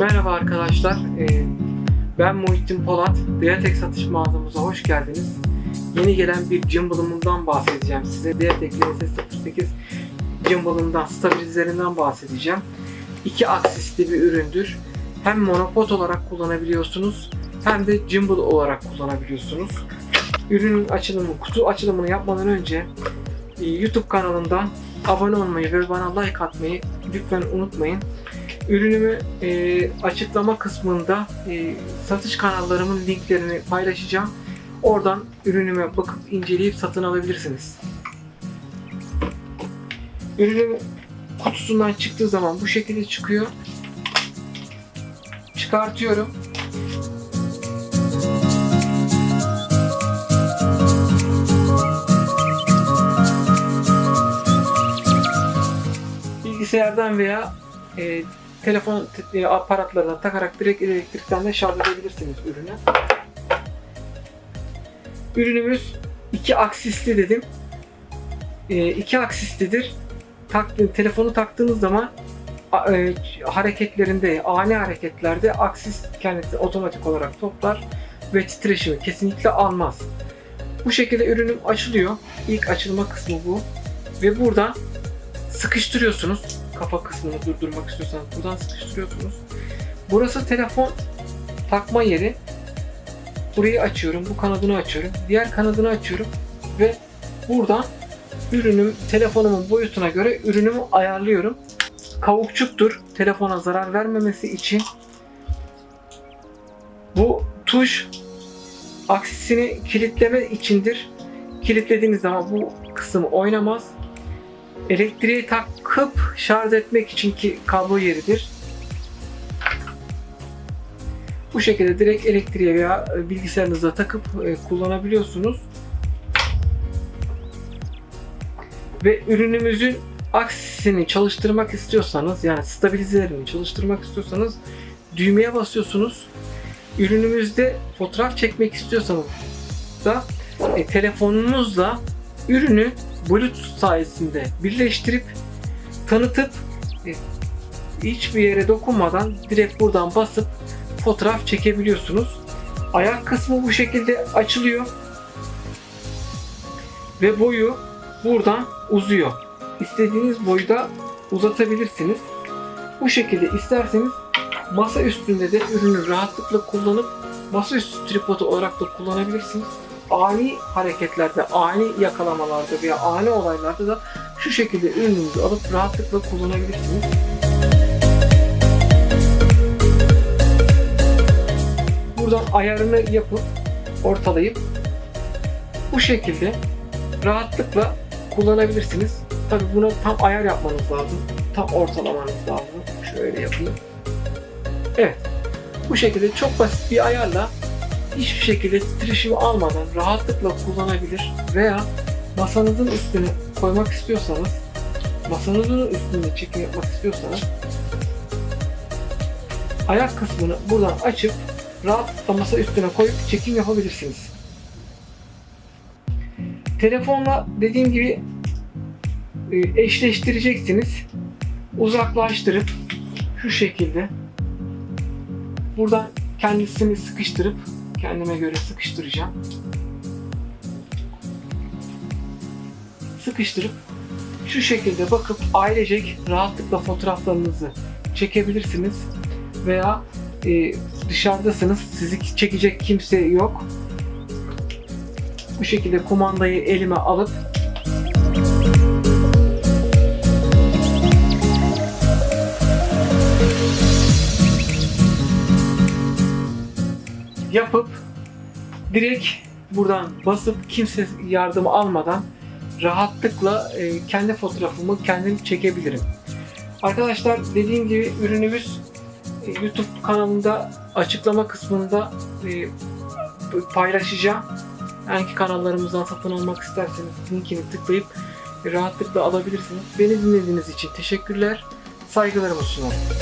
Merhaba arkadaşlar. Ee, Ben Muhittin Polat. Diyatek satış mağazamıza hoş geldiniz. Yeni gelen bir gimbal'ımından bahsedeceğim size. Diyatek LS08 gimbal'ından, stabilizerinden bahsedeceğim. İki aksisli bir üründür. Hem monopod olarak kullanabiliyorsunuz hem de gimbal olarak kullanabiliyorsunuz. Ürünün açılımı, kutu açılımını yapmadan önce e, YouTube kanalımdan abone olmayı ve bana like atmayı lütfen unutmayın. Ürünümü e, açıklama kısmında e, satış kanallarımın linklerini paylaşacağım. Oradan ürünüme bakıp inceleyip satın alabilirsiniz. Ürünüm kutusundan çıktığı zaman bu şekilde çıkıyor. Çıkartıyorum. Bilgisayardan veya e, telefon te- e, aparatlarına takarak direkt elektrikten de şarj edebilirsiniz ürünü. Ürünümüz iki aksisli dedim. E, iki aksislidir. Tak, telefonu taktığınız zaman e, hareketlerinde, ani hareketlerde aksis kendisi otomatik olarak toplar ve titreşimi kesinlikle almaz. Bu şekilde ürünüm açılıyor. İlk açılma kısmı bu. Ve buradan sıkıştırıyorsunuz. Kafa kısmını durdurmak istiyorsanız buradan sıkıştırıyorsunuz. Burası telefon takma yeri. Burayı açıyorum. Bu kanadını açıyorum. Diğer kanadını açıyorum. Ve buradan ürünüm telefonumun boyutuna göre ürünümü ayarlıyorum. Kavukçuktur. Telefona zarar vermemesi için bu tuş aksisini kilitleme içindir. Kilitlediğiniz zaman bu kısım oynamaz elektriği takıp şarj etmek için ki kablo yeridir. Bu şekilde direkt elektriğe veya bilgisayarınıza takıp e, kullanabiliyorsunuz. Ve ürünümüzün aksisini çalıştırmak istiyorsanız yani stabilizelerini çalıştırmak istiyorsanız düğmeye basıyorsunuz. Ürünümüzde fotoğraf çekmek istiyorsanız da e, telefonunuzla ürünü Bluetooth sayesinde birleştirip tanıtıp e, hiçbir yere dokunmadan direkt buradan basıp fotoğraf çekebiliyorsunuz. Ayak kısmı bu şekilde açılıyor ve boyu buradan uzuyor. İstediğiniz boyda uzatabilirsiniz. Bu şekilde isterseniz masa üstünde de ürünü rahatlıkla kullanıp masaüstü tripodu olarak da kullanabilirsiniz ani hareketlerde, ani yakalamalarda veya ani olaylarda da şu şekilde ürününüzü alıp rahatlıkla kullanabilirsiniz. Buradan ayarını yapıp ortalayıp bu şekilde rahatlıkla kullanabilirsiniz. Tabi buna tam ayar yapmanız lazım. Tam ortalamanız lazım. Şöyle yapayım. Evet. Bu şekilde çok basit bir ayarla hiçbir şekilde titreşimi almadan rahatlıkla kullanabilir veya masanızın üstüne koymak istiyorsanız masanızın üstünde çekim yapmak istiyorsanız ayak kısmını buradan açıp rahatlıkla masa üstüne koyup çekim yapabilirsiniz. Telefonla dediğim gibi e, eşleştireceksiniz. Uzaklaştırıp şu şekilde buradan kendisini sıkıştırıp kendime göre sıkıştıracağım. Sıkıştırıp şu şekilde bakıp ailecek rahatlıkla fotoğraflarınızı çekebilirsiniz veya e, dışarıdasınız sizi çekecek kimse yok. Bu şekilde kumandayı elime alıp yapıp direkt buradan basıp kimse yardım almadan rahatlıkla e, kendi fotoğrafımı kendim çekebilirim. Arkadaşlar dediğim gibi ürünümüz e, YouTube kanalında açıklama kısmında e, paylaşacağım. Hangi kanallarımızdan satın almak isterseniz linkini tıklayıp rahatlıkla alabilirsiniz. Beni dinlediğiniz için teşekkürler. Saygılarımı sunarım.